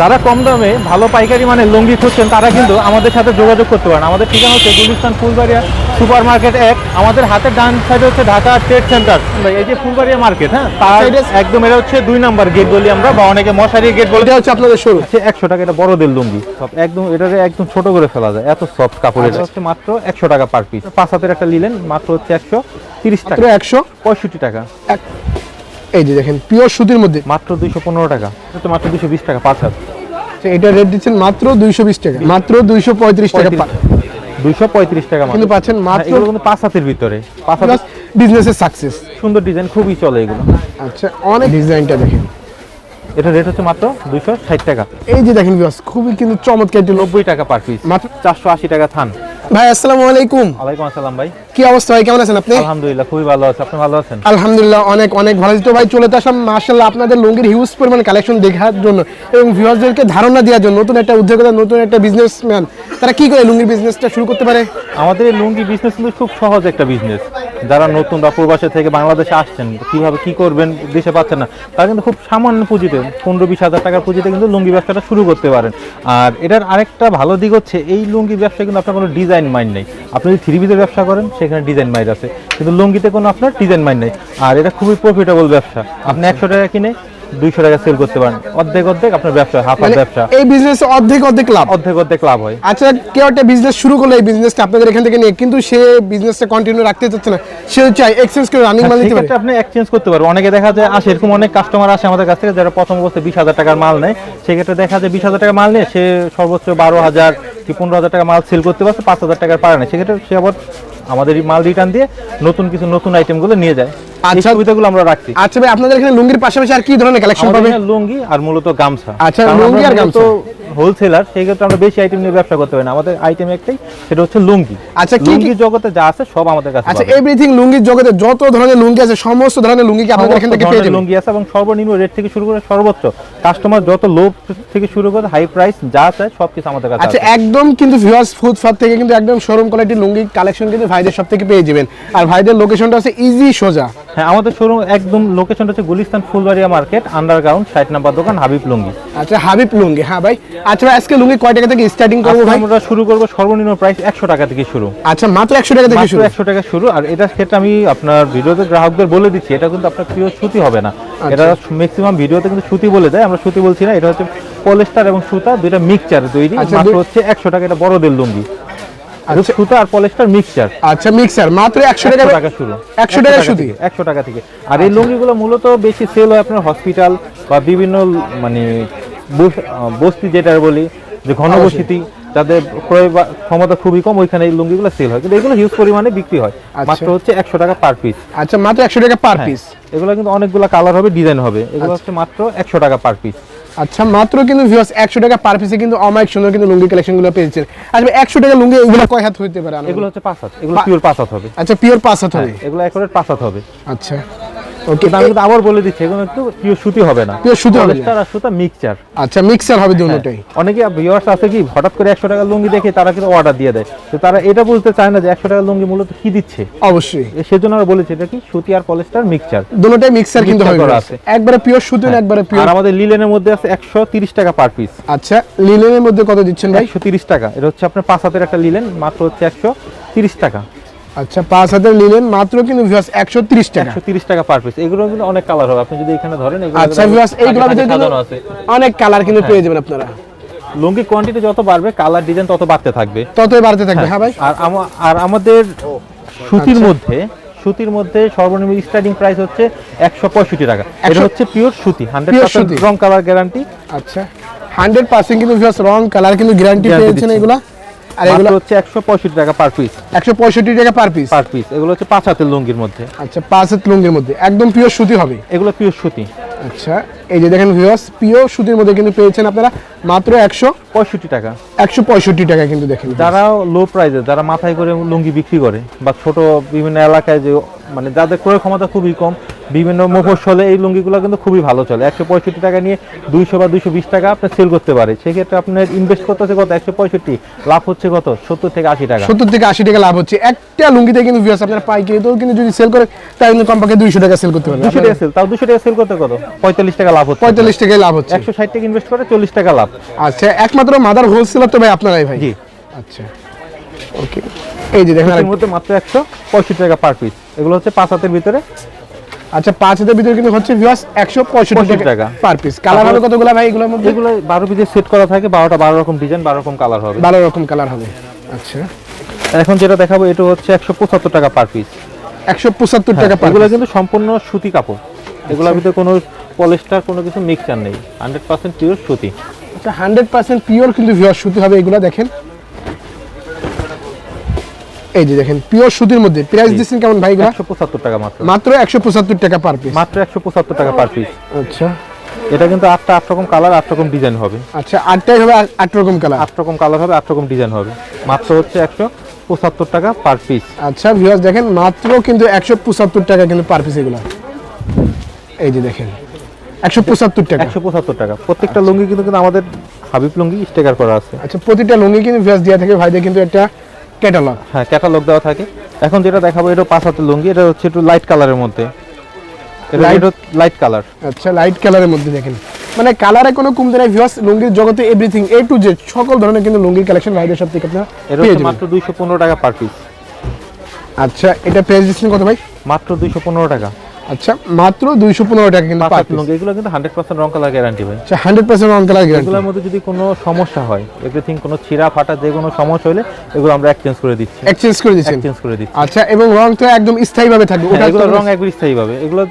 যারা কম দামে ভালো পাইকারি মানে লুঙ্গি খুঁজছেন তারা কিন্তু আমাদের সাথে যোগাযোগ করতে পারেন। আমাদের ঠিকানা হচ্ছে গুলিস্তান ফুলবাড়িয়া সুপার মার্কেট এক। আমাদের হাতের ডান সাইডে হচ্ছে ঢাকা ট্রেড সেন্টার। এই যে ফুলবাড়িয়া মার্কেট হ্যাঁ? তার আচ্ছা, একদম এটা হচ্ছে দুই নাম্বার গেট বলি আমরা বা অনেকে মশারি গেট বলে। এটা হচ্ছে আপনাদের শুরু। হচ্ছে একশো টাকা এটা বড়দের লুঙ্গি। সব একদম এটাকে একদম ছোট করে ফেলা যায় এত সফট কাপড় এটা হচ্ছে মাত্র একশো টাকা পার পিস পাঁচ হাতের একটা নিলেন মাত্র হচ্ছে একশো তিরিশ টাকা। একশো? পঁয়ষট্টি টাকা। এই যে দেখেন পিওর সুতির মধ্যে। মাত্র দুইশো পনেরো টাকা। এটা তো মাত্র দুইশো বিশ টাকা পাঁচ হাত। এটা রেট দিচ্ছেন মাত্র দুইশো বিশ টাকা। মাত্র দুইশো পঁয়ত্রিশ টাকা দুইশো পঁয়ত্রিশ টাকা কিন্তু পাচ্ছেন হ্যাঁ, মাত্র কিন্তু পাঁচ হাতের ভিতরে। পাঁচ হাতের বিজনেসের সাকসেস সুন্দর ডিজাইন খুবই চলে এগুলো। আচ্ছা অনেক ডিজাইনটা দেখেন। এটা রেট হচ্ছে মাত্র দুইশো ষাট টাকা। এই যে দেখেন বিবাস খুবই কিন্তু চমৎকার নব্বই টাকা পার পিস মাত্র চারশো আশি টাকা থান। ভাই আসসালামু আলাইকুম। ওয়ালাইকুম আসসালাম ভাই। কি অবস্থা ভাই? কেমন আছেন আপনি? আলহামদুলিল্লাহ খুবই ভালো আছে। আপনি ভালো আছেন? আলহামদুলিল্লাহ অনেক অনেক ভালো। তো ভাই চলে আসলাম মার্শাল্লাহ আপনাদের লুঙ্গির হিউজ পরিমাণ কালেকশন দেখার জন্য এবং ভিউয়ার্সদেরকে ধারণা দেওয়ার জন্য। নতুন একটা উদ্যোক্তা নতুন একটা বিজনেসম্যান তারা কি করে লুঙ্গির বিজনেসটা শুরু করতে পারে? আমাদের এই লুঙ্গি বিজনেস কিন্তু খুব সহজ একটা বিজনেস যারা নতুন বা প্রবাসে থেকে বাংলাদেশে আসছেন কীভাবে কি করবেন দেশে পাচ্ছেন না তারা কিন্তু খুব সামান্য পুঁজিতে পনেরো বিশ হাজার টাকার পুঁজিতে কিন্তু লুঙ্গি ব্যবসাটা শুরু করতে পারেন। আর এটার আরেকটা ভালো দিক হচ্ছে এই লুঙ্গি ব্যবসায় কিন্তু আপনার কোনো ডিজাইন মাইন্ড নেই। আপনি যদি থ্রি পিসের ব্যবসা করেন, সেখানে ডিজাইন মাইন্ড আছে। কিন্তু লুঙ্গিতে কোনো আপনার ডিজাইন মাইন্ড নেই। আর এটা খুবই প্রফিটেবল ব্যবসা। আপনি একশো টাকা কিনে দুইশো টাকা সেল করতে পারেন। অর্ধেক অর্ধেক আপনার ব্যবসা হাফ হাফ মানে ব্যবসা। এই বিজনেস অর্ধেক অর্ধেক লাভ? অর্ধেক অর্ধেক লাভ হয়। আচ্ছা কেউ একটা বিজনেস শুরু করল এই বিজনেসটা আপনাদের এখান থেকে নিয়ে কিন্তু সে বিজনেসটা কন্টিনিউ রাখতে চাচ্ছে না। সে চাই এক্সচেঞ্জ করে রানিং মাল নিতে পারে। আপনি এক্সচেঞ্জ করতে পারবেন অনেকে দেখা যায় আসে এরকম অনেক কাস্টমার আসে আমাদের কাছ থেকে যারা প্রথম অবস্থায় বিশ হাজার টাকার মাল নেয়। সেক্ষেত্রে দেখা যায় বিশ হাজার টাকা মাল নিয়ে সে সর্বোচ্চ বারো হাজার কি পনেরো হাজার টাকা মাল সেল করতে পারছে পাঁচ হাজার টাকার পারে না। সেক্ষেত্রে সে আবার আমাদের মাল রিটার্ন দিয়ে নতুন কিছু নতুন আইটেমগুলো নিয়ে যায়। আচ্ছা। সুবিধাগুলো আমরা রাখছি আচ্ছা ভাই আপনাদের এখানে লুঙ্গির পাশাপাশি আর কি ধরনের কালেকশন পাবে লুঙ্গি আর মূলত গামছা আচ্ছা, লুঙ্গি আর গামছা। হোলসেলার সেই ক্ষেত্রে আমরা বেশি আইটেম নিয়ে ব্যবসা করতে পারি না। আমাদের আইটেম একটাই সেটা হচ্ছে লুঙ্গি। আচ্ছা, কি কি- লুঙ্গি জগতে যা আছে সব আমাদের কাছে আচ্ছা এভরিথিং লুঙ্গির জগতে যত ধরনের লুঙ্গি আছে সমস্ত ধরনের লুঙ্গি কি আপনাদের এখান থেকে পেয়ে যাবেন। লুঙ্গি আছে এবং সর্বনিম্ন রেট থেকে শুরু করে সর্বোচ্চ কাস্টমার যত লো থেকে শুরু করে হাই প্রাইস যা চায় সবকিছু আমাদের কাছে আচ্ছা একদম কিন্তু ভিউয়ার্স ফুড শপ থেকে কিন্তু একদম শোরুম কোয়ালিটির লুঙ্গি কালেকশন কিন্তু ভাইদের সব থেকে পেয়ে যাবেন। আর ভাইদের লোকেশনটা আছে ইজি সোজা হ্যাঁ আমাদের শোরুম একদম লোকেশনটা হচ্ছে গুলিস্তান ফুলবাড়িয়া মার্কেট আন্ডারগ্রাউন্ড ষাট নাম্বার দোকান হাবিব লুঙ্গি। আচ্ছা হাবিব লুঙ্গি হ্যাঁ ভাই। আচ্ছা আজকে লুঙ্গি কয় টাকা থেকে স্টার্টিং করব ভাই? আমরা শুরু করব সর্বনিম্ন প্রাইস একশো টাকা থেকে শুরু। আচ্ছা মাত্র একশো টাকা থেকে শুরু? একশো টাকা শুরু আর এটার ক্ষেত্রে আমি আপনার ভিডিওতে গ্রাহকদের বলে দিচ্ছি এটা কিন্তু আপনার প্রিয় সুতি হবে না। আচ্ছা। এটা ম্যাক্সিমাম ভিডিওতে কিন্তু সুতি বলে দেয় আমরা সুতি বলছি না এটা হচ্ছে পলিস্টার এবং সুতা দুইটা মিক্সচার তৈরি আচ্ছা, মাত্র হচ্ছে একশো টাকা এটা বড়দের লুঙ্গি। এটা আচ্ছা। সুতা আর পলিস্টার মিক্সচার আচ্ছা মিক্সার মাত্র একশো টাকা টাকা শুরু। 100 টাকা সুতি? থেকে, একশো টাকা থেকে। আর এই লুঙ্গিগুলো মূলত বেশি সেল হয় আপনার হসপিটাল বা বিভিন্ন মানে বস্তি যেটা বলি যে ঘনবসতি যাদের ক্রয় ক্ষমতা খুবই কম ওইখানে এই লুঙ্গিগুলো সেল হয়। কিন্তু এগুলো হিউজ পরিমাণে বিক্রি হয়। আচ্ছা। মাত্র হচ্ছে একশো টাকা পার পিস আচ্ছা মাত্র একশো টাকা পার পিস এগুলো কিন্তু অনেকগুলো কালার হবে ডিজাইন হবে। এগুলো হচ্ছে মাত্র একশো টাকা পার পিস আচ্ছা মাত্র কিন্তু ভিউয়ার্স একশো টাকা পার পিসে কিন্তু অমায়িক সুন্দর কিন্তু লুঙ্গি কালেকশনগুলো পেয়েছেন। আচ্ছা একশো টাকা লুঙ্গি এগুলো কয় হাত হইতে পারে এগুলো হচ্ছে পাঁচ হাত। এগুলো পিওর পাঁচ হাত হবে। আচ্ছা পিওর পাঁচ হাত হবে। এগুলো একরেট পাঁচ হাত হবে। আচ্ছা। ওকে আমি কিন্তু আবার বলে দিচ্ছি এগুলো একটু পিওর সুতি হবে না। Pure সুতি হবে। না। আর সুতা মিক্সচার আচ্ছা মিক্সার হবে দুটোটাই অনেকে ভিউয়ার্স আছে কি হঠাৎ করে একশো টাকা লুঙ্গি দেখে তারা কিন্তু অর্ডার দিয়ে দেয়। তো তারা এটা বুঝতে চায় না যে একশো টাকা লুঙ্গি মূলত কি দিচ্ছে। অবশ্যই। সেজন্য আমরা বলেছি এটা কি সুতি আর পলিস্টার মিক্সচার দুটোটাই মিক্সার কিন্তু হবে। আছে। একবারে পিওর সুতি না একবারে পিওর আর আমাদের লিলেনের মধ্যে আছে একশো তিরিশ টাকা পার পিস আচ্ছা লিলেনের মধ্যে কত দিচ্ছেন ভাই? একশো তিরিশ টাকা। এটা হচ্ছে আপনার পাঁচ হাতের একটা লিলেন মাত্র হচ্ছে একশো তিরিশ টাকা। আচ্ছা পাঁচ হাজার লিলেন মাত্র কিন্তু ভিউয়ার্স একশো তিরিশ টাকা। একশো তিরিশ টাকা পার পিস এগুলো কিন্তু অনেক কালার হবে। আপনি যদি এখানে ধরেন এগুলো আচ্ছা ভিউয়ার্স কিন্তু অনেক কালার কিন্তু পেয়ে যাবেন আপনারা। লুঙ্গি কোয়ান্টিটি যত বাড়বে কালার ডিজাইন তত বাড়তে থাকবে। ততই বাড়তে থাকবে হ্যাঁ ভাই। আর আর আমাদের সুতির মধ্যে সুতির মধ্যে সর্বনিম্ন স্টার্টিং প্রাইস হচ্ছে একশো পঁয়ষট্টি টাকা। এটা হচ্ছে পিওর সুতি হান্ড্রেড Pure পার্সেন্ট সুতি। রং কালার গ্যারান্টি আচ্ছা হান্ড্রেড পার্সেন্ট কিন্তু ভিউয়ার্স রং কালার কিন্তু গ্যারান্টি পেয়েছেন এগুলা। আর এগুলো হচ্ছে একশো পঁয়ষট্টি টাকা পার পিস একশো পঁয়ষট্টি টাকা পার পিস পার পিস এগুলো হচ্ছে পাঁচ হাতের লুঙ্গির মধ্যে। আচ্ছা পাঁচ হাত লুঙ্গির মধ্যে। একদম পিওর সুতি হবে। এগুলো পিওর সুতি। আচ্ছা এই যে দেখেন ভিউয়ার্স পিওর সুতির মধ্যে কিন্তু পেয়েছেন আপনারা মাত্র একশো পঁয়ষট্টি টাকা। একশো পঁয়ষট্টি টাকা কিন্তু দেখেন যারা লো প্রাইসে যারা মাথায় করে লুঙ্গি বিক্রি করে বা ছোট বিভিন্ন এলাকায় যে মানে যাদের ক্রয় ক্ষমতা খুবই কম বিভিন্ন মফস্বলে এই লুঙ্গিগুলো কিন্তু খুবই ভালো চলে। একশো পঁয়ষট্টি টাকা নিয়ে দুইশো বা দুইশো বিশ টাকা আপনার সেল করতে পারে। সেক্ষেত্রে আপনার ইনভেস্ট করতে হচ্ছে কত? একশো পঁয়ষট্টি। লাভ হচ্ছে কত? সত্তর থেকে আশি টাকা। সত্তর থেকে আশি টাকা লাভ হচ্ছে। একটা লুঙ্গিতে কিন্তু আপনার পাইকারি তো কিন্তু যদি সেল করে তাহলে কিন্তু কমপক্ষে দুইশো টাকা সেল করতে পারবে দুশো টাকা সেল তাও দুশো টাকা সেল করতে কত? পঁয়তাল্লিশ টাকা লাভ হচ্ছে। পঁয়তাল্লিশ টাকায় লাভ হচ্ছে। একশো ষাট টাকা ইনভেস্ট করে চল্লিশ টাকা লাভ। আচ্ছা একমাত্র মাদার হোলসেলার তো ভাই আপনারাই ভাই? জি। আচ্ছা। ওকে এই যে দেখেন এর মধ্যে মাত্র একশো পঁয়ষট্টি টাকা পার পিস এগুলো হচ্ছে পাঁচ হাতের ভিতরে আচ্ছা পাঁচ হাজার ভিতরে কিন্তু হচ্ছে ভিউয়ার্স একশো পঁয়ষট্টি টাকা। পার পিস কালার হবে কতগুলো ভাই এগুলোর মধ্যে? এগুলো বারো পিসের সেট করা থাকে বারোটা বারো রকম ডিজাইন বারো রকম কালার হবে। বারো রকম কালার হবে। আচ্ছা। এখন যেটা দেখাবো এটা হচ্ছে একশো পঁচাত্তর টাকা পার পিস একশো পঁচাত্তর টাকা পার এগুলো কিন্তু সম্পূর্ণ সুতি কাপড়। এগুলোর ভিতরে কোনো পলিস্টার কোনো কিছু মিক্সচার নেই। হান্ড্রেড পার্সেন্ট পিওর সুতি। আচ্ছা হান্ড্রেড পার্সেন্ট পিওর কিন্তু ভিউয়ার সুতি হবে এগুলো দেখেন। এই যে দেখেন পিওর সুতির মধ্যে। প্রাইস দিচ্ছেন কেমন ভাই এগুলো একশো পঁচাত্তর টাকা মাত্র। মাত্র একশো পঁচাত্তর টাকা পার পিস মাত্র একশো পঁচাত্তর টাকা পার পিস আচ্ছা। এটা কিন্তু আটটা আট রকম কালার আট রকম ডিজাইন হবে। আচ্ছা আটটাই হবে আট- আট রকম কালার আট রকম কালার হবে আট রকম ডিজাইন হবে। মাত্র হচ্ছে একশো পঁচাত্তর টাকা পার পিস আচ্ছা ভিউয়ার্স দেখেন মাত্র কিন্তু একশো পঁচাত্তর টাকা কিন্তু পার পিস এগুলো। এই যে দেখেন একশো পঁচাত্তর টাকা। একশো পঁচাত্তর টাকা। প্রত্যেকটা লুঙ্গি কিন্তু কিন্তু আমাদের হাবিব লুঙ্গি স্টিকার করা আছে। আচ্ছা প্রতিটা লুঙ্গি কিন্তু ভিউয়ার্স দেওয়া থাকে ভাইদের কিন্তু একটা ক্যাটালগ হ্যাঁ ক্যাটালগ দেওয়া থাকে। এখন যেটা দেখাবো এটা পাঁচ হাতের লুঙ্গি এটা হচ্ছে একটু লাইট কালারের মধ্যে। লাইট কালার আচ্ছা লাইট কালারের মধ্যে দেখেন। মানে কালারে কোনো কমতে নাই ভিউয়ার্স লুঙ্গির জগতে এভরিথিং এ টু জেড সকল ধরনের কিন্তু লুঙ্গির কালেকশন ভাইদের সব থেকে আপনারা এটা হচ্ছে মাত্র দুইশো পনেরো টাকা পার পিস আচ্ছা এটা প্রাইস দিচ্ছেন কত ভাই? মাত্র দুইশো পনেরো টাকা। আচ্ছা মাত্র দুইশো পনেরো টাকা কিন্তু পাঁচ লুঙ্গি এগুলো কিন্তু হান্ড্রেড পার্সেন্ট রং কালার গ্যারান্টি ভাই। আচ্ছা হান্ড্রেড পার্সেন্ট অন কালার গ্যারান্টি এগুলোর মধ্যে যদি কোনো সমস্যা হয় এভরিথিং কোনো ছিঁড়া ফাটা যে কোনো সমস্যা হলে এগুলো আমরা এক্সচেঞ্জ করে দিচ্ছি। এক্সচেঞ্জ করে দিচ্ছেন? এক্সচেঞ্জ করে দিচ্ছি। আচ্ছা এবং রং তো একদম স্থায়ী ভাবে থাকবে। হ্যাঁ, ওটা এগুলোর তো- রং একবার স্থায়ী পাবে এগুলো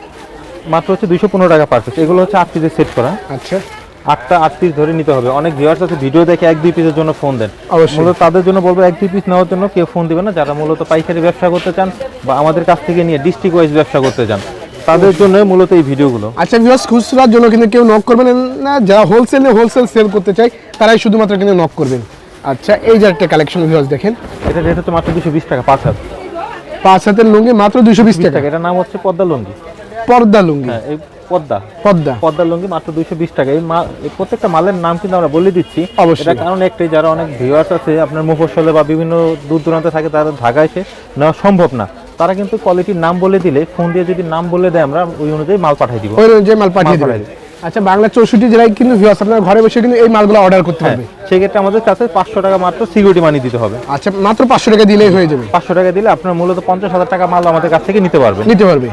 মাত্র হচ্ছে দুইশো পনেরো টাকা পার পিস এগুলো হচ্ছে আট পিসের সেট করা। আচ্ছা। আটটা আট পিস ধরে নিতে হবে। অনেক ভিউয়ার্স আছে ভিডিও দেখে এক দুই পিসের জন্য ফোন দেন। অবশ্যই। মূলত তাদের জন্য বলব এক দুই পিস নেওয়ার জন্য কেউ ফোন দিবে না। যারা মূলত পাইকারি ব্যবসা করতে চান বা আমাদের কাছ থেকে নিয়ে ডিস্ট্রিক্ট ওয়াইজ ব্যবসা করতে চান তাদের জন্য মূলত এই ভিডিওগুলো। আচ্ছা ভিউয়ার্স খুচরার জন্য কিন্তু কেউ নক করবেন না যারা হোলসেলে হোলসেল সেল করতে চায় তারাই শুধুমাত্র কিন্তু নক করবেন। আচ্ছা এই যে একটা কালেকশন ভিউয়ার্স দেখেন। এটা রেট হচ্ছে মাত্র দুশো বিশ টাকা পাঁচ হাত। পাঁচ হাতের লুঙ্গি মাত্র দুশো বিশ বিশ টাকা। টাকা এটার নাম হচ্ছে পদ্মা লুঙ্গি। পর্দা লুঙ্গি। হ্যাঁ এই পদ্মা। পদ্মা। পদ্মা লুঙ্গি মাত্র দুইশো বিশ টাকা। এই প্রত্যেকটা মালের নাম কিন্তু আমরা বলে দিচ্ছি। এটা কারণ একটাই যারা অনেক ভিউয়ার্স আছে আপনার মুফসলে বা বিভিন্ন দূর দূরান্তে থাকে তারা ঢাকা এসে নেওয়া সম্ভব না। তারা কিন্তু কোয়ালিটির নাম বলে দিলে ফোন দিয়ে যদি নাম বলে দেয় আমরা ওই অনুযায়ী মাল পাঠিয়ে দিব। ওই অনুযায়ী মাল পাঠিয়ে পাঠিয়ে আচ্ছা বাংলা চৌষট্টি জেলায় কিন্তু ভিউয়ার্স আপনারা ঘরে বসে কিন্তু এই মালগুলো অর্ডার করতে হ্যাঁ পারবে। সেক্ষেত্রে আমাদের কাছে পাঁচশো টাকা মাত্র সিকিউরিটি মানি দিতে হবে। আচ্ছা মাত্র পাঁচশো টাকা দিলেই হয়ে যাবে। পাঁচশো টাকা দিলে আপনার মূলত পঞ্চাশ হাজার টাকা মাল আমাদের কাছ থেকে নিতে পারবে। নিতে পারবে।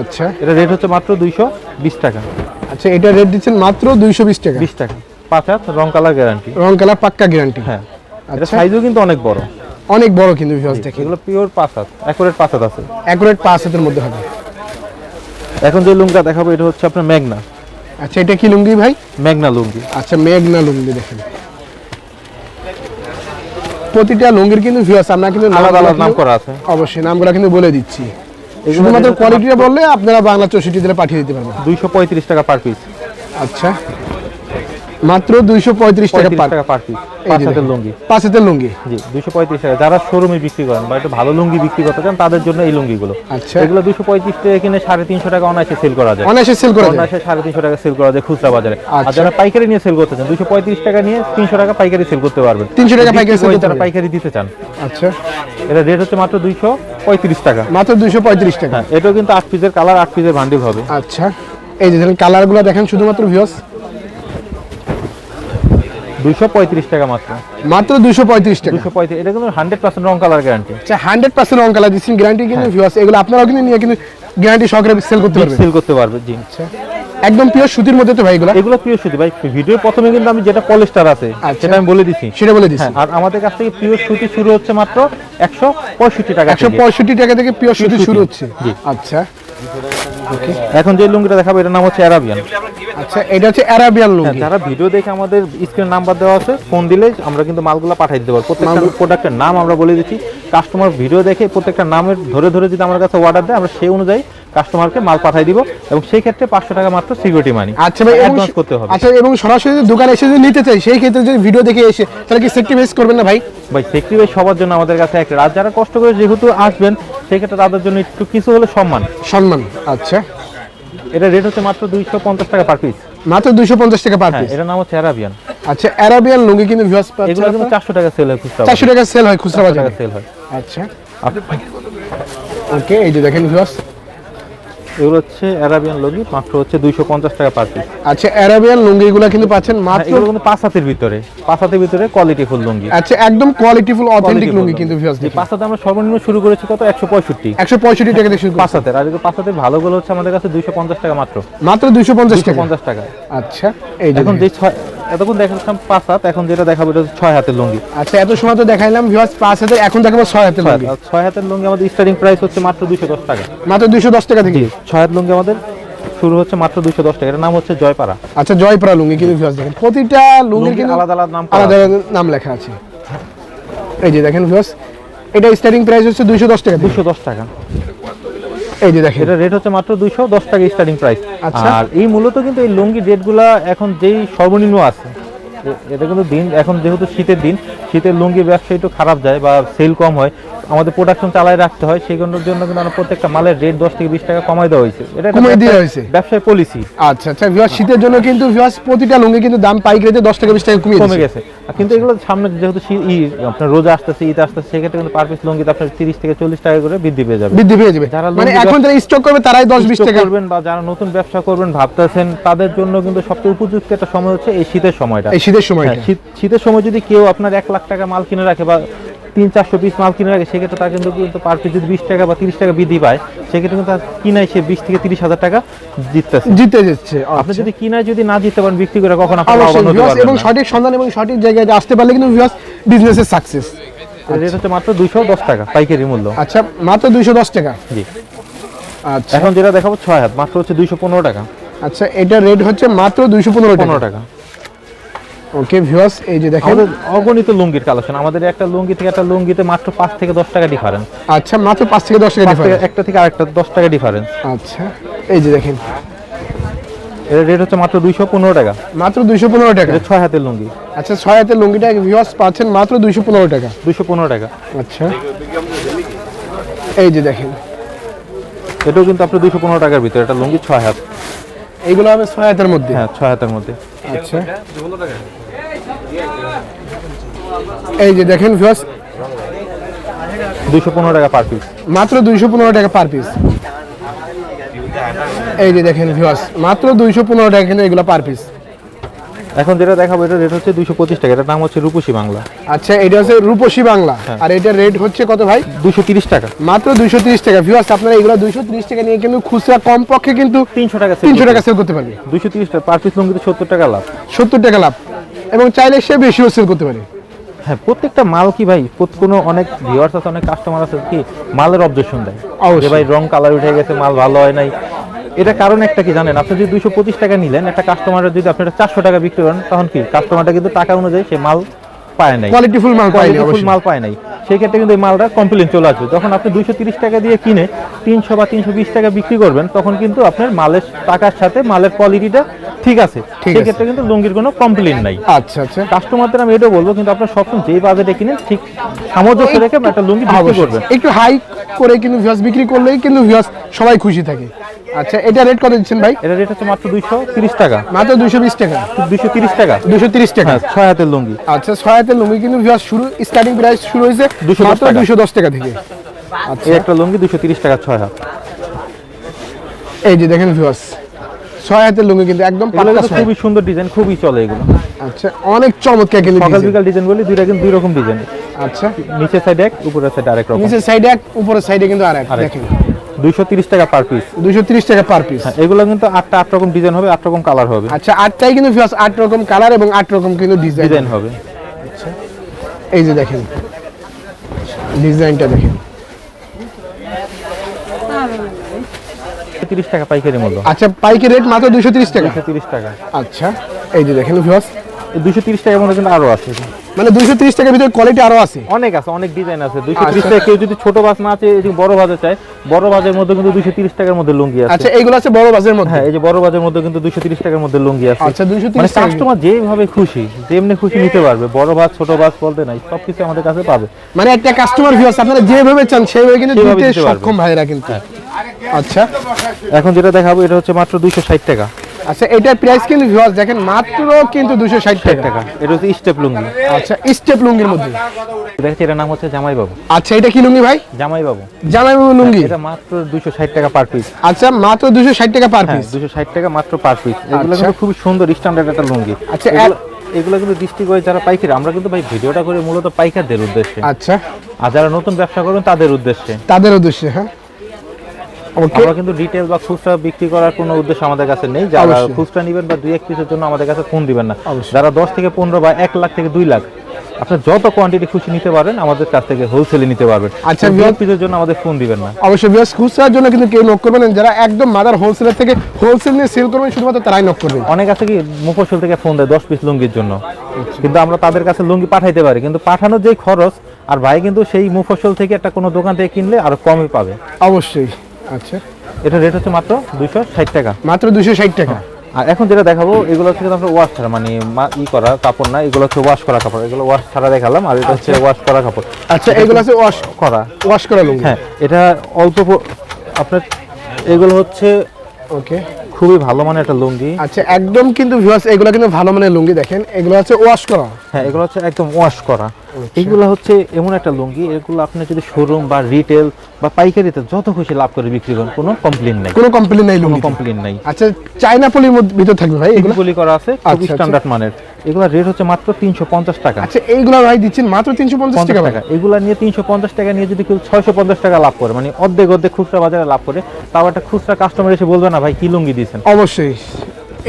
আচ্ছা। এটা রেট হচ্ছে মাত্র দুইশো বিশ টাকা। আচ্ছা এটা রেট দিচ্ছেন মাত্র দুইশো বিশ টাকা। বিশ টাকা। পাঁচ হাত রং কালার গ্যারান্টি রং কালার পাক্কা গ্যারান্টি হ্যাঁ এটা আচ্ছা। সাইজও কিন্তু অনেক বড়। অনেক বড় কিন্তু ভিউয়ার্স দেখে। এগুলো পিওর পাঁচ হাত অ্যাকুরেট পাঁচ হাত আছে। অ্যাকুরেট পাঁচ হাতের মধ্যে হবে। এখন যে লুঙ্গিটা দেখাবো এটা হচ্ছে আপনার মেঘনা। আচ্ছা এটা কি লুঙ্গি ভাই? মেঘনা লুঙ্গি। আচ্ছা মেঘনা লুঙ্গি দেখেন। প্রতিটা লুঙ্গির কিন্তু ভিউয়ার্স আমরা কিন্তু আলাদা আলাদা নাম করা আছে। অবশ্যই নামগুলো কিন্তু বলে দিচ্ছি। শুধুমাত্র কোয়ালিটিটা বললে আপনারা বাংলা চৌষট্টি দিলে পাঠিয়ে দিতে পারবেন। দুইশো পঁয়ত্রিশ টাকা পার পিস আচ্ছা। মাত্র দুইশো পঁয়ত্রিশ টাকা পঁয়ত্রিশ পার পিস পাঁচ হাতের লুঙ্গি। পাঁচ হাতের লুঙ্গি। জি দুইশো পঁয়ত্রিশ টাকা। যারা শোরুমে বিক্রি করেন বা একটু ভালো লুঙ্গি বিক্রি করতে চান তাদের জন্য এই লুঙ্গিগুলো। আচ্ছা। এগুলো দুশো পঁয়ত্রিশ টাকা কিনে সাড়ে তিনশো টাকা অনায়াসে সেল করা যায়। অনায়াসে সেল করে দেয় অনায়াসে সাড়ে তিনশো টাকা সেল করা যায় খুচরা বাজারে। আর আচ্ছা। যারা পাইকারি নিয়ে সেল করতে চান দুশো পঁয়ত্রিশ টাকা নিয়ে তিনশো টাকা পাইকারি সেল করতে পারবেন। 300 টাকা পাইকারি যারা পাইকারি দিতে চান। আচ্ছা। এটা রেট হচ্ছে মাত্র দুইশো পঁয়ত্রিশ টাকা। মাত্র দুইশো পঁয়ত্রিশ টাকা। হ্যাঁ এটাও কিন্তু আট পিসের কালার আট পিসের ভান্ডিল হবে। আচ্ছা। এই যে দেখেন কালারগুলো দেখেন শুধুমাত্র ভিউয়ার্স দুইশো পঁয়ত্রিশ টাকা মাত্র মাত্র দুইশো পঁয়ত্রিশ টাকা দুশো পঁয়ত্রিশ এটা কিন্তু হান্ড্রেড পার্সেন্ট রং কালার গ্যারান্টি আচ্ছা হান্ড্রেড পার্সেন্ট রং কালার দিচ্ছেন গ্যারান্টি কিন্তু ভিউয়ার্স এগুলো আপনারাও কিন্তু নিয়ে কিন্তু গ্যারান্টি সহকারে সেল করতে পারবেন সেল করতে পারবে জি আচ্ছা একদম পিওর সুতির মধ্যে তো ভাই এগুলো এগুলো প্রিয় সুতি ভাই ভিডিওর প্রথমে কিন্তু আমি যেটা পলিস্টার আছে আচ্ছা। সেটা আমি বলে দিছি সেটা বলে দিচ্ছি হ্যাঁ আর আমাদের কাছ থেকে প্রিয় সুতি শুরু হচ্ছে মাত্র একশো পঁয়ষট্টি টাকা একশো থেকে। পঁয়ষট্টি টাকা থেকে পিওর সুতি। শুরু হচ্ছে জি। আচ্ছা এখন যে লুঙ্গিটা দেখাবো এটার নাম হচ্ছে অ্যারাবিয়ান আচ্ছা এটা হচ্ছে অ্যারাবিয়ান লুঙ্গি। যারা ভিডিও দেখে আমাদের স্ক্রিন নাম্বার দেওয়া আছে ফোন দিলে আমরা কিন্তু মালগুলো পাঠিয়ে দিতে পারব। প্রত্যেকটা প্রোডাক্টের নাম আমরা বলে দিচ্ছি। কাস্টমার ভিডিও দেখে প্রত্যেকটা নামের ধরে ধরে যদি আমার কাছে অর্ডার দেয় আমরা সেই অনুযায়ী কাস্টমারকে মাল পাঠিয়ে দিব এবং সেই ক্ষেত্রে পাঁচশো টাকা মাত্র সিকিউরিটি মানি আচ্ছা ভাই অ্যাডভান্স করতে হবে। আচ্ছা এবং সরাসরি দোকানে এসে যদি নিতে চাই সেই ক্ষেত্রে যদি ভিডিও দেখে এসে তাহলে কি সেক্টিভাইজ করবেন না ভাই? ভাই সেক্টরি ভাই সবার জন্য আমাদের কাছে এক রাত যারা কষ্ট করে যেহেতু আসবেন সেক্ষেত্রে তাদের জন্য একটু কিছু হলে সম্মান। সম্মান আচ্ছা। এটা রেট হচ্ছে মাত্র দুইশো পঞ্চাশ টাকা পার পিস মাত্র দুইশো পঞ্চাশ টাকা পার পিস এটার নাম হচ্ছে অ্যারাবিয়ান আচ্ছা অ্যারাবিয়ান লুঙ্গি কিন্তু ভিউয়ার্স এগুলো কিন্তু চারশো টাকা সেল হয় খুচরা চারশো টাকা সেল হয় খুচরা বাজারে। সেল হয়। আচ্ছা। ওকে এই যে দেখেন ভিউয়ার্স এগুলো হচ্ছে অ্যারাবিয়ান লুঙ্গি মাত্র হচ্ছে দুইশো পঞ্চাশ টাকা পার পিস আচ্ছা অ্যারাবিয়ান লুঙ্গিগুলো কিন্তু পাচ্ছেন মাত্র এগুলো কিন্তু পাঁচ হাতের ভিতরে। পাঁচ হাতের ভিতরে কোয়ালিটি ফুল লুঙ্গি। আচ্ছা একদম কোয়ালিটিফুল অথেন্টিক লুঙ্গি কিন্তু ভিউয়ার্স পাঁচ হাতে আমরা সর্বনিম্ন শুরু করেছি কত? একশো পঁয়ষট্টি। একশো পঁয়ষট্টি টাকা দিয়ে শুরু পাঁচ হাতের আর পাঁচ হাতের ভালোগুলো হচ্ছে আমাদের কাছে দুইশো পঞ্চাশ টাকা মাত্র। মাত্র দুইশো পঞ্চাশ টাকা। পঞ্চাশ টাকা। আচ্ছা এই এখন যে ছয় এতক্ষণ দেখাচ্ছিলাম পাঁচ হাত এখন যেটা দেখাবো এটা ছয় হাতের লুঙ্গি। আচ্ছা এত সময় তো দেখাইলাম ভিউয়ার্স পাঁচ হাজার এখন দেখাবো ছয় হাতের লুঙ্গি। ছয় হাতের লুঙ্গি আমাদের স্টার্টিং প্রাইস হচ্ছে মাত্র দুইশো দশ টাকা। মাত্র দুইশো দশ টাকা থেকে। ছয় লুঙ্গি আমাদের। শুরু হচ্ছে মাত্র দুইশো দশ টাকা। এটার নাম হচ্ছে জয়পাড়া। আচ্ছা জয়পাড়া লুঙ্গি কিন্তু ভিউয়ার্স দেখেন। প্রতিটা লুঙ্গির কিন্তু আলাদা আলাদা নাম আলাদা আলাদা নাম লেখা আছে। এই যে দেখেন ভিউয়ার্স এটা স্টার্টিং প্রাইস হচ্ছে দুইশো দশ টাকা। দুশো দশ টাকা। এই যে দেখেন। এটা রেট হচ্ছে মাত্র দুইশো দশ টাকা স্টার্টিং প্রাইস আচ্ছা। আর এই মূলত কিন্তু এই লুঙ্গি রেটগুলা এখন যেই সর্বনিম্ন আছে। এটা কিন্তু দিন এখন যেহেতু শীতের দিন শীতের লুঙ্গি ব্যবসা একটু খারাপ যায় বা সেল কম হয় আমাদের প্রোডাকশন চালায় রাখতে হয় সেগুলোর জন্য কিন্তু আমরা প্রত্যেকটা মালের রেট দশ থেকে বিশ টাকা কমাই দেওয়া হয়েছে। এটা কমাই দেওয়া হয়েছে। ব্যবসায় পলিসি আচ্ছা আচ্ছা ভিউয়ার্স শীতের জন্য কিন্তু প্রতিটা লুঙ্গি কিন্তু দাম পাইকারিতে দশ থেকে বিশ টাকা কমে গেছে। কিন্তু এগুলো সামনে যেহেতু আপনার রোজা আসতেছে ঈদ আসতেছে সেক্ষেত্রে কিন্তু পার পিস লঙ্গিতে আপনার তিরিশ থেকে চল্লিশ টাকা করে বৃদ্ধি পেয়ে যাবে। বৃদ্ধি পেয়ে যাবে। যারা মানে এখন যারা স্টক করবে তারাই দশ বিশ টাকা। করবেন বা যারা নতুন ব্যবসা করবেন ভাবতেছেন তাদের জন্য কিন্তু সবচেয়ে উপযুক্ত একটা সময় হচ্ছে এই শীতের সময়টা। এই শীতের সময়টা। হ্যাঁ, শীত- শীতের সময় যদি কেউ আপনার এক লাখ টাকা মাল কিনে রাখে বা তিন চারশো পিস মাল কিনে রাখে সেক্ষেত্রে তার কিন্তু কিন্তু পার পিস যদি বিশ টাকা বা তিরিশ টাকা বৃদ্ধি পায় সেক্ষেত্রে কিন্তু তার কিনায় সে বিশ থেকে তিরিশ হাজার টাকা জিততেছে। জিতে যাচ্ছে আপনি যদি কিনায় যদি না জিততে পারেন বিক্রি করে কখন এবং সঠিক সন্ধান এবং সঠিক জায়গায় আসতে পারলে কিন্তু বিজনেসের সাকসেস রেট হচ্ছে মাত্র দুইশো দশ টাকা পাইকারি মূল্য। আচ্ছা মাত্র দুইশো দশ টাকা। জি। আচ্ছা। এখন যেটা দেখাবো ছয় হাত মাত্র হচ্ছে দুইশো পনেরো টাকা। আচ্ছা এটা রেট হচ্ছে মাত্র দুইশো পনেরো টাকা। ওকে ভিউয়ার্স এই যে দেখেন। অগণিত লুঙ্গির কালেকশন। আমাদের একটা লুঙ্গি থেকে একটা লুঙ্গিতে মাত্র পাঁচ থেকে দশ টাকা ডিফারেন্স আচ্ছা মাত্র পাঁচ থেকে দশ টাকা ডিফারেন্স একটা থেকে আরেকটা দশ টাকা ডিফারেন্স আচ্ছা এই যে দেখেন। এর রেট হচ্ছে মাত্র দুইশো পনেরো টাকা। মাত্র দুইশো পনেরো টাকা। এটা ছয় হাতের লুঙ্গি। আচ্ছা ছয় হাতের লুঙ্গিটা ভিউয়ার্স পাচ্ছেন মাত্র দুইশো পনেরো টাকা। দুইশো পনেরো টাকা। আচ্ছা এই যে দেখেন। এটাও কিন্তু আপনার দুইশো পনেরো টাকার ভিতরে এটা লুঙ্গি ছয় হাত। এইগুলো হবে ছয় হাতের মধ্যে। হ্যাঁ ছয় হাতের মধ্যে। আচ্ছা। এই যে দেখেন ভিউয়ার্স দুইশো পনেরো টাকা পার পিস মাত্র দুইশো পনেরো টাকা পার পিস এই যে দেখেন ভিউয়ার্স মাত্র দুইশো পনেরো টাকা কিন্তু এগুলো পার পিস এখন যেটা দেখাবো এটা রেট হচ্ছে দুইশো পঁচিশ টাকা। এটার নাম হচ্ছে রূপসী বাংলা। আচ্ছা এটা হচ্ছে রূপসী বাংলা। আর এটার রেট হচ্ছে কত ভাই? দুইশো তিরিশ টাকা। মাত্র দুইশো তিরিশ টাকা। ভিউয়ার্স আপনারা এগুলো দুইশো তিরিশ টাকা নিয়ে কিন্তু খুচরা কম পক্ষে কিন্তু তিনশো টাকা তিনশো টাকা সেল করতে পারবে। দুইশো তিরিশ টাকা পার পিস লুঙ্গিতে সত্তর টাকা লাভ। সত্তর টাকা লাভ। এবং চাইলে সে বেশিও সেল করতে পারে। হ্যাঁ প্রত্যেকটা মাল কি ভাই কোনো অনেক ভিউয়ার্স আছে অনেক কাস্টমার আছে কি মালের অবজেকশন দেয়। যে ভাই রং কালার উঠে গেছে মাল ভালো হয় নাই। এটা কারণ একটা কি জানেন আপনি যদি দুইশো পঁচিশ টাকা নিলেন একটা কাস্টমারের যদি আপনি চারশো টাকা বিক্রি করেন তখন কি কাস্টমারটা কিন্তু টাকা অনুযায়ী সে মাল পায় নাই। কোয়ালিটিফুল মাল পাইনি ফুল মাল পায় নাই। সেই ক্ষেত্রে কিন্তু এই মালটা কমপ্লেন চলে আসবে। যখন আপনি দুইশো তিরিশ টাকা দিয়ে কিনে তিনশো বা তিনশো বিশ টাকা বিক্রি করবেন তখন কিন্তু আপনার মালের টাকার সাথে মালের কোয়ালিটিটা ঠিক আছে ঠিক সেই ক্ষেত্রে কিন্তু লুঙ্গির কোনো কমপ্লেন নাই। আচ্ছা আচ্ছা। কাস্টমারদের আমি এটাও বলব কিন্তু আপনার সবসময় যেই বাজেটে কিনেন ঠিক সামঞ্জস্য রেখে একটা লুঙ্গি বিক্রি করবেন। একটু হাই করে কিন্তু ভিউয়ার্স বিক্রি করলেই কিন্তু ভিউয়ার্স সবাই খুশি থাকে। আচ্ছা এটা রেট কত দিচ্ছেন ভাই? এটা রেট হচ্ছে মাত্র দুইশো তিরিশ টাকা। মাত্র দুইশো বিশ টাকা। দুইশো তিরিশ টাকা। দুশো তিরিশ টাকা। হ্যাঁ ছয় হাতের লুঙ্গি। আচ্ছা ছয় হাতের লুঙ্গি কিন্তু ভিউয়ার্স শুরু স্টার্টিং প্রাইস শুরু হয়েছে 210 মাত্র টাকা। দুইশো দশ টাকা থেকে। আচ্ছা। একটা লুঙ্গি দুইশো তিরিশ টাকা ছয় হাত। এই যে দেখেন ভিউয়ার্স ছয় হাতের লুঙ্গি কিন্তু একদম। খুবই সুন্দর ডিজাইন খুবই চলে এগুলো। আচ্ছা অনেক চমৎকার কিন্তু সকাল বিকাল ডিজাইন বলি দুইটা কিন্তু দুই রকম ডিজাইন আচ্ছা। নিচের সাইডে এক উপরের সাইডে আরেক রকম। নিচের সাইডে এক উপরের সাইডে কিন্তু আরেক। দেখেন। দুইশো তিরিশ টাকা পার পিস দুইশো তিরিশ টাকা পার পিস এগুলো কিন্তু আটটা আট রকম ডিজাইন হবে আট রকম কালার হবে। আচ্ছা আটটাই কিন্তু আট রকম কালার এবং আট রকম কিন্তু ডিজাইন ডিজাইন হবে। এই যে দেখেন। ডিজাইনটা দেখেন। তিরিশ টাকা পাইকারি মতো আচ্ছা পাইকারি রেট মাত্র দুইশো তিরিশ টাকা? দুশো তিরিশ টাকা। আচ্ছা এই যে দেখেন ভিউয়ার্স দুশো তিরিশ টাকার মধ্যে কিন্তু আরও আছে। মানে দুইশো তিরিশ টাকার ভিতরে কোয়ালিটি আরও আছে? অনেক আছে অনেক ডিজাইন আছে। দুইশো তিরিশ। টাকা কেউ যদি ছোট বাস না আছে বড় বাজে চায় বড় বাজের মধ্যে কিন্তু দুইশো তিরিশ টাকার মধ্যে লুঙ্গি আছে। আচ্ছা এইগুলো আছে বড় বাজারের মধ্যে? হ্যাঁ এই যে বড় বাজের মধ্যে কিন্তু দুইশো তিরিশ টাকার মধ্যে লুঙ্গি আছে। আচ্ছা মানে তিরিশ কাস্টমার যেভাবে খুশি যেমনি খুশি নিতে পারবে। বড় বাস ছোট বাস বলতে নাই সবকিছু আমাদের কাছে পাবে। মানে একটা কাস্টমার ভিউয়ার্স আপনারা যেভাবে চান সেইভাবে কিন্তু দিতে দিতে সক্ষম ভাইরা কিন্তু। আচ্ছা। এখন যেটা দেখাবো এটা হচ্ছে মাত্র দুইশো ষাট টাকা। আচ্ছা এটার প্রাইস কিন্তু ভিউয়ার্স দেখেন মাত্র কিন্তু দুশো ষাট টাকা। টাকা এটা হচ্ছে স্টেপ লুঙ্গি আচ্ছা স্টেপ লুঙ্গির মধ্যে। এটার নাম হচ্ছে জামাই বাবু আচ্ছা এটা কি লুঙ্গি ভাই? জামাই বাবু জামাই বাবু লুঙ্গি। এটা মাত্র দুইশো ষাট টাকা পার পিস আচ্ছা মাত্র দুশো ষাট টাকা পার পিস দুশো ষাট টাকা মাত্র পার পিস এগুলো আচ্ছা। কিন্তু খুবই সুন্দর স্ট্যান্ডার্ড একটা লুঙ্গি। আচ্ছা, এগুলো- কিন্তু দৃষ্টি করে যারা পাইকারি আমরা কিন্তু ভাই ভিডিওটা করে মূলত পাইকারদের উদ্দেশ্যে। আচ্ছা। আর যারা নতুন ব্যবসা করবেন তাদের উদ্দেশ্যে। তাদের উদ্দেশ্যে হ্যাঁ। আমরা কিন্তু রিটেল বা খুচরা বিক্রি করার কোনো উদ্দেশ্য আমাদের কাছে নেই। যারা খুচরা নেবেন বা দুই এক পিসের জন্য আমাদের কাছে ফোন দিবেন না। যারা দশ থেকে পনেরো বা এক লাখ থেকে দুই লাখ আপনি যত কোয়ান্টিটি খুশি নিতে পারেন আমাদের কাছ থেকে হোলসেলে নিতে পারবেন। আচ্ছা, বিয়ার- পিসের জন্য আমাদের ফোন দিবেন না। অবশ্যই বিয়াস খুচরার জন্য কিন্তু কেউ নক করবেন যারা একদম মাদার হোলসেলার থেকে হোলসেল নিয়ে সেল করবেন শুধুমাত্র তারাই নক করবেন। অনেক আছে কি মুফসল থেকে ফোন দেয় দশ পিস লুঙ্গির জন্য। কিন্তু আমরা তাদের কাছে লুঙ্গি পাঠাইতে পারি কিন্তু পাঠানোর যেই খরচ আর ভাই কিন্তু সেই মুফসল থেকে একটা কোনো দোকান থেকে কিনলে আরও কমই পাবে। অবশ্যই। আচ্ছা। এটা রেট হচ্ছে মাত্র দুইশো ষাট টাকা। মাত্র দুশো ষাট টাকা। আর এখন যেটা দেখাবো এগুলো হচ্ছে আমরা ওয়াশ ছাড়া মানে ই করা কাপড় না এগুলো হচ্ছে ওয়াশ করা কাপড়। এগুলো ওয়াশ ছাড়া দেখালাম আর এটা হচ্ছে ওয়াশ করা কাপড়। আচ্ছা এগুলো আছে ওয়াশ করা। ওয়াশ করা লুঙ্গি হ্যাঁ এটা অল্প আপনার এগুলো হচ্ছে ওকে। খুবই ভালো মানে একটা লুঙ্গি। আচ্ছা একদম কিন্তু ভিউয়ার্স এগুলো কিন্তু ভালো মানের লুঙ্গি দেখেন। এগুলো আছে ওয়াশ করা। হ্যাঁ এগুলো হচ্ছে একদম ওয়াশ করা। এগুলো হচ্ছে এমন একটা লুঙ্গি এগুলো আপনি যদি শোরুম বা রিটেল বা পাইকারিতে যত খুশি লাভ করে বিক্রি করেন কোনো কমপ্লেন নাই। কোনো কমপ্লেন নাই কোনো কমপ্লেন নাই। আচ্ছা চাইনা পলির মধ্যে ভিতর থাকবে ভাই এগুলো? এগুলি করা আছে খুবই আচ্ছা, আচ্ছা। স্ট্যান্ডার্ড মানের। এগুলো রেট হচ্ছে মাত্র তিনশো পঞ্চাশ টাকা। আচ্ছা এইগুলো ভাই দিচ্ছেন মাত্র তিনশো পঞ্চাশ পঞ্চাশ টাকা ভাই? টাকা এগুলা নিয়ে তিনশো পঞ্চাশ টাকা নিয়ে যদি কেউ ছয়শো পঞ্চাশ টাকা লাভ করে মানে অর্ধেক অর্ধেক খুচরা বাজারে লাভ করে তাও একটা খুচরা কাস্টমার এসে বলবে না ভাই কি লুঙ্গি দিয়েছেন? অবশ্যই।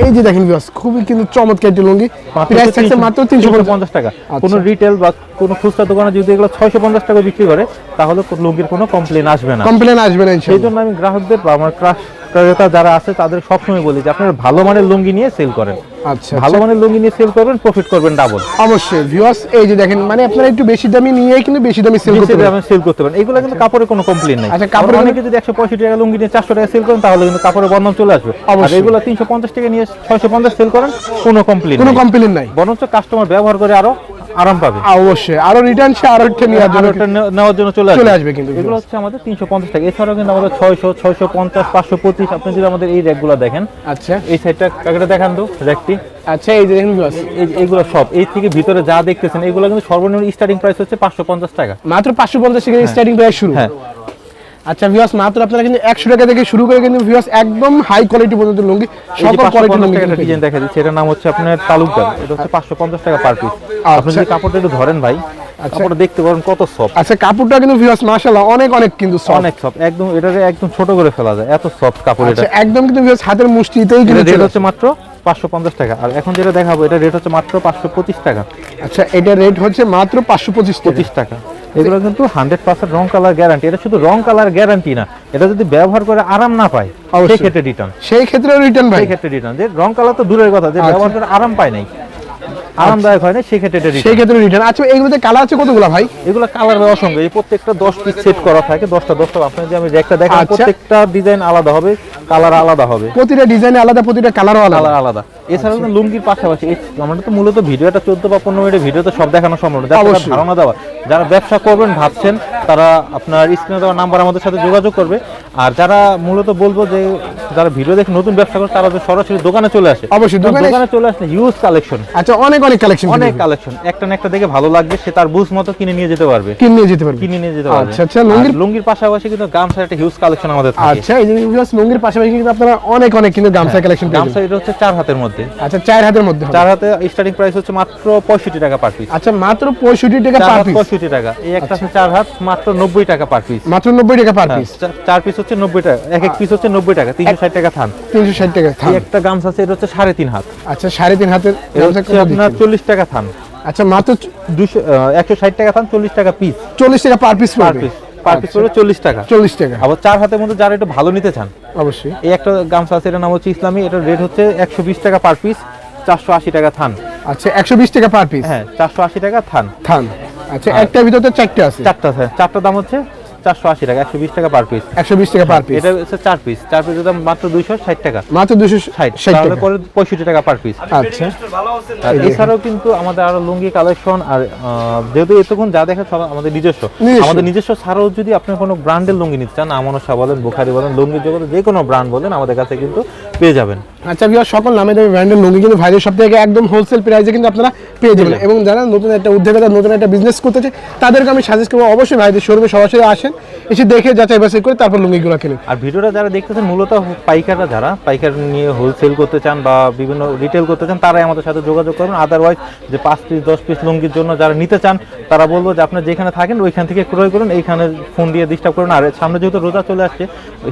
এই যে দেখেন ভিউয়ার্স খুবই কিন্তু চমৎকার একটি লুঙ্গি। প্রাইস থাকছে মাত্র তিনশো পঞ্চাশ। টাকা। আচ্ছা। কোনো রিটেল বা কোনো খুচরা দোকানে যদি এগুলো ছয়শো পঞ্চাশ টাকা বিক্রি করে তাহলে লুঙ্গির কোনো কমপ্লেইন আসবে না। কমপ্লেন আসবে না সেই জন্য আমি গ্রাহকদের বা আমার ক্রাশ ক্রেতা যারা আছে তাদের সবসময় বলি যে আপনারা ভালো মানের লুঙ্গি নিয়ে সেল করেন। আচ্ছা ভালো মানের লুঙ্গি নিয়ে সেল করবেন প্রফিট করবেন ডাবল অবশ্যই ভিউয়ার্স এই যে দেখেন মানে আপনারা একটু বেশি দামি নিয়ে কিন্তু বেশি দামি সেল করতে পারেন। সেল করতে পারেন। এগুলো কিন্তু কাপড়ে কোনো কমপ্লেন নাই। আচ্ছা, আচ্ছা কাপড়ে অনেকে যদি একশো পঁয়ষট্টি টাকা লুঙ্গি নিয়ে চারশো টাকা সেল করেন তাহলে কিন্তু কাপড়ের বন্ধন চলে আসবে। আর। এগুলো তিনশো পঞ্চাশ টাকা নিয়ে ছয়শো পঞ্চাশ সেল করেন কোনো কমপ্লেন কোনো কমপ্লেন নাই। বরঞ্চ কাস্টমার ব্যবহার করে আরও আরাম পাবে। অবশ্যই। আরও রিটার্ন সে আরও একটা নেওয়ার জন্য নেওয়ার জন্য চলে চলে আসবে। কিন্তু এগুলো হচ্ছে আমাদের তিনশো পঞ্চাশ টাকা। এছাড়াও কিন্তু আমাদের ছয়শো ছয়শো পঞ্চাশ পাঁচশো পঁচিশ আপনি যদি আমাদের এই র্যাকগুলো দেখেন আচ্ছা। এই সাইডটা কাকাটা দেখান তো র্যাকটি। আচ্ছা এই যে দেখেন এইগুলো সব এই থেকে ভিতরে যা দেখতেছেন এগুলো কিন্তু সর্বনিম্ন স্টার্টিং প্রাইস হচ্ছে পাঁচশো পঞ্চাশ টাকা। মাত্র পাঁচশো পঞ্চাশ থেকে স্টার্টিং প্রাইস শুরু। হ্যাঁ। আচ্ছা ভিউয়ার্স মাত্র আপনারা কিন্তু একশো টাকা থেকে শুরু করে কিন্তু ভিউয়ার্স একদম হাই কোয়ালিটি পর্যন্ত লুঙ্গি সকল 550 কোয়ালিটি লুঙ্গি একটা ডিজাইন দেখা দিচ্ছে এটার নাম হচ্ছে আপনার তালুকদার। এটা হচ্ছে পাঁচশো পঞ্চাশ টাকা পার পিস আপনি আচ্ছা। যদি কাপড়টা একটু ধরেন ভাই কাপড়টা দেখতে পারেন কত সফট আচ্ছা কাপড়টা কিন্তু ভিউয়ার্স মাশাআল্লাহ অনেক অনেক কিন্তু soft। অনেক সফট একদম এটাকে একদম ছোট করে ফেলা যায় এত সফট কাপড় এটা। আচ্ছা একদম কিন্তু ভিউয়ার্স হাতের মুষ্টিতেই কিন্তু রেট হচ্ছে মাত্র পাঁচশো পঞ্চাশ টাকা। আর এখন যেটা দেখাবো এটা রেট হচ্ছে মাত্র পাঁচশো পঁচিশ টাকা। আচ্ছা এটা রেট হচ্ছে মাত্র পাঁচশো পঁচিশ পঁচিশ টাকা। এগুলো কিন্তু হান্ড্রেড পার্সেন্ট রং কালার গ্যারান্টি এটা শুধু রং কালার গ্যারান্টি না এটা যদি ব্যবহার করে আরাম না পায় সেই ক্ষেত্রে রিটার্ন সেই ক্ষেত্রে রিটার্ন সেই ক্ষেত্রে রিটার্ন যে রং কালার তো দূরের কথা যে আচ্ছা। ব্যবহার করে আরাম পায় নাই। আরামদায়ক হয় না সেই ক্ষেত্রে এটা সেই ক্ষেত্রে রিটার্ন আচ্ছা এগুলোতে কালার আছে কতগুলো ভাই? এগুলো কালার অসংখ্য এই প্রত্যেকটা দশ পিস সেট করা থাকে দশটা দশটা। আপনার যে আমি একটা দেখাই আচ্ছা। প্রত্যেকটা ডিজাইন আলাদা হবে কালার আলাদা হবে। প্রতিটা ডিজাইনে আলাদা প্রতিটা কালারও আলাদা। আলাদা। এছাড়াও লুঙ্গির পাশাপাশি আমরা তো মূলত ভিডিওটা চোদ্দ বা পনেরো মিনিটের ভিডিওতে সব দেখানো সম্ভব না। ধারণা দেওয়া যারা ব্যবসা করবেন ভাবছেন তারা আপনার স্ক্রিনে দেওয়া নাম্বার আমাদের সাথে যোগাযোগ করবে। আর যারা মূলত বলব যে যারা ভিডিও দেখে নতুন ব্যবসা করে তারা সরাসরি দোকানে চলে আসে। অবশ্যই, দোকানে- চলে আসলে হিউজ কালেকশন আচ্ছা অনেক অনেক কালেকশন অনেক কালেকশন একটা না একটা দেখে ভালো লাগবে সে তার বুঝ মতো কিনে নিয়ে যেতে পারবে। কিনে নিয়ে যেতে পারবে। কিনে নিয়ে যেতে পারবে। আচ্ছা, আচ্ছা, লুঙ্গির- লুঙ্গির পাশাপাশি কিন্তু গামছার একটা হিউজ কালেকশন আমাদের থাকে। আচ্ছা এই যে ভিউয়ার্স লুঙ্গির পাশাপাশি কিন্তু আপনারা অনেক অনেক কিন্তু গামছা কালেকশন গামছা এটা হচ্ছে চার হাতের মধ্যে। আচ্ছা চার হাতের মধ্যে চার হাতে স্টার্টিং প্রাইস হচ্ছে মাত্র পঁয়ষট্টি টাকা পার পিস আচ্ছা মাত্র পঁয়ষট্টি টাকা পার পিস পঁয়ষট্টি টাকা। এই একটা আছে চার হাত মাত্র নব্বই টাকা পার পিস মাত্র নব্বই টাকা পার পিস চার পিস হচ্ছে নব্বই টাকা। এক এক পিস হচ্ছে নব্বই টাকা তিনশো ষাট টাকা থান। তিনশো ষাট টাকা থান। এই একটা গামছা আছে এটা হচ্ছে সাড়ে তিন হাত। আচ্ছা সাড়ে তিন হাতের এটা গামছা হচ্ছে কত আপনার চল্লিশ টাকা থান। আচ্ছা মাত্র দুশো একশো ষাট টাকা থান চল্লিশ টাকা পিস চল্লিশ টাকা per piece per piece per piece পড়বে চল্লিশ টাকা। চল্লিশ টাকা। আবার চার হাতের মধ্যে যারা একটু ভালো নিতে চান অবশ্যই। এই একটা গামছা আছে এটার নাম হচ্ছে ইসলামী এটার রেট হচ্ছে একশো বিশ টাকা পার পিস চারশো আশি টাকা থান। আচ্ছা একশো বিশ টাকা পার পিস হ্যাঁ চারশো আশি টাকা থান। থান। আচ্ছা একটার ভিতরে চারটে আছে? চারটা আছে চারটা দাম হচ্ছে চারশো আশি টাকা একশো বিশ টাকা পার পিস একশো বিশ টাকা পার পিস এটা হচ্ছে চার পিস চার দাম মাত্র দুইশো ষাট টাকা। মাত্র ষাট তাহলে পরে পঁয়ষট্টি টাকা পার পিস আচ্ছা। এছাড়াও কিন্তু আমাদের আরও লুঙ্গি কালেকশন আর যেহেতু এতক্ষণ যা দেখা সব আমাদের নিজস্ব। আমাদের নিজস্ব ছাড়াও যদি আপনি কোনো ব্র্যান্ডের লুঙ্গি নিতে চান আমনসা বলেন বুখারি বলেন লুঙ্গির জগতে যে কোনো ব্র্যান্ড বলেন আমাদের কাছে কিন্তু পেয়ে যাবেন। আচ্ছা ভিউয়ার সকল নামে দামি ব্র্যান্ডের লুঙ্গি কিন্তু ভাইদের সব থেকে একদম হোলসেল প্রাইসে কিন্তু আপনারা পেয়ে যাবেন। এবং যারা নতুন একটা উদ্যোগতা নতুন একটা বিজনেস করতেছে তাদেরকে আমি সাজেস্ট করব অবশ্যই ভাইদের শোরুমে সরাসরি আসেন এসে দেখে যাচাই বাছাই করে তারপর লুঙ্গিগুলো কিনেন। আর ভিডিওটা যারা দেখতেছেন মূলত পাইকাররা যারা পাইকার নিয়ে হোলসেল করতে চান বা বিভিন্ন রিটেল করতে চান তারাই আমাদের সাথে যোগাযোগ করুন। আদারওয়াইজ যে পাঁচ পিস দশ পিস লুঙ্গির জন্য যারা নিতে চান তারা বলব যে আপনার যেখানে থাকেন ওইখান থেকে ক্রয় করুন। এইখানে ফোন দিয়ে ডিস্টার্ব করুন। আর সামনে যেহেতু রোজা চলে আসছে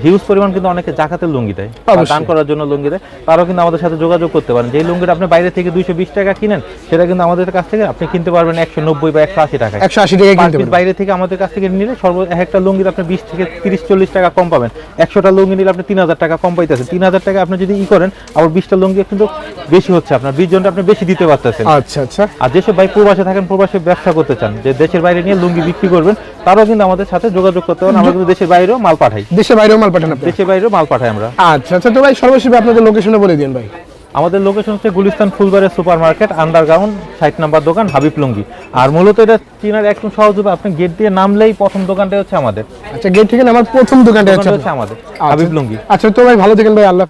হিউজ পরিমাণ কিন্তু অনেকে জাকাতের লুঙ্গি দেয়। দান করার জন্য লুঙ্গি দেয় তারাও কিন্তু আমাদের সাথে যোগাযোগ করতে পারেন। যেই লুঙ্গিটা আপনি বাইরে থেকে দুইশো বিশ টাকা কিনেন সেটা কিন্তু আমাদের কাছ থেকে আপনি কিনতে পারবেন একশো নব্বই বা একশো আশি টাকায়। একশো আশি টাকা কিনতে বাইরে থেকে আমাদের কাছ থেকে নিলে সর্ব এক একটা লুঙ্গির আপনি বিশ থেকে তিরিশ চল্লিশ টাকা কম পাবেন। একশোটা লুঙ্গি নিলে আপনি তিন হাজার টাকা কম পাইতেছেন। তিন হাজার টাকা আপনি যদি ই করেন আবার বিশটা লুঙ্গি কিন্তু বেশি হচ্ছে আপনার বিশ জনটা আপনি বেশি দিতে পারতেছেন। আচ্ছা আচ্ছা। আর যেসব ভাই প্রবাসে থাকেন প্রবাসে ব্যবসা করতে চান যে দেশের বাইরে নিয়ে লুঙ্গি বিক্রি করবেন তারাও কিন্তু আমাদের সাথে যোগাযোগ করতে পারেন। আমরা কিন্তু দেশের বাইরেও মাল পাঠাই। দেশে বাইরেও মাল পাঠান দেশের বাইরেও মাল পাঠাই আমরা। আচ্ছা আচ্ছা তো ভাই সর্বশেষ আপনাদের লোকেশনে বলে দিন ভাই। আমাদের লোকেশন হচ্ছে গুলিস্তান ফুলবাড়ির সুপার মার্কেট আন্ডারগ্রাউন্ড ষাট নাম্বার দোকান হাবিব লুঙ্গি। আর মূলত এটা চিনার একদম সহজ হবে আপনি গেট দিয়ে নামলেই প্রথম দোকানটা হচ্ছে আমাদের। আচ্ছা গেট থেকে আমার প্রথম দোকানটা হচ্ছে দোকানটা হচ্ছে আমাদের হাবিব লুঙ্গি। আচ্ছা তো ভাই ভালো থাকেন ভাই আল্লাহ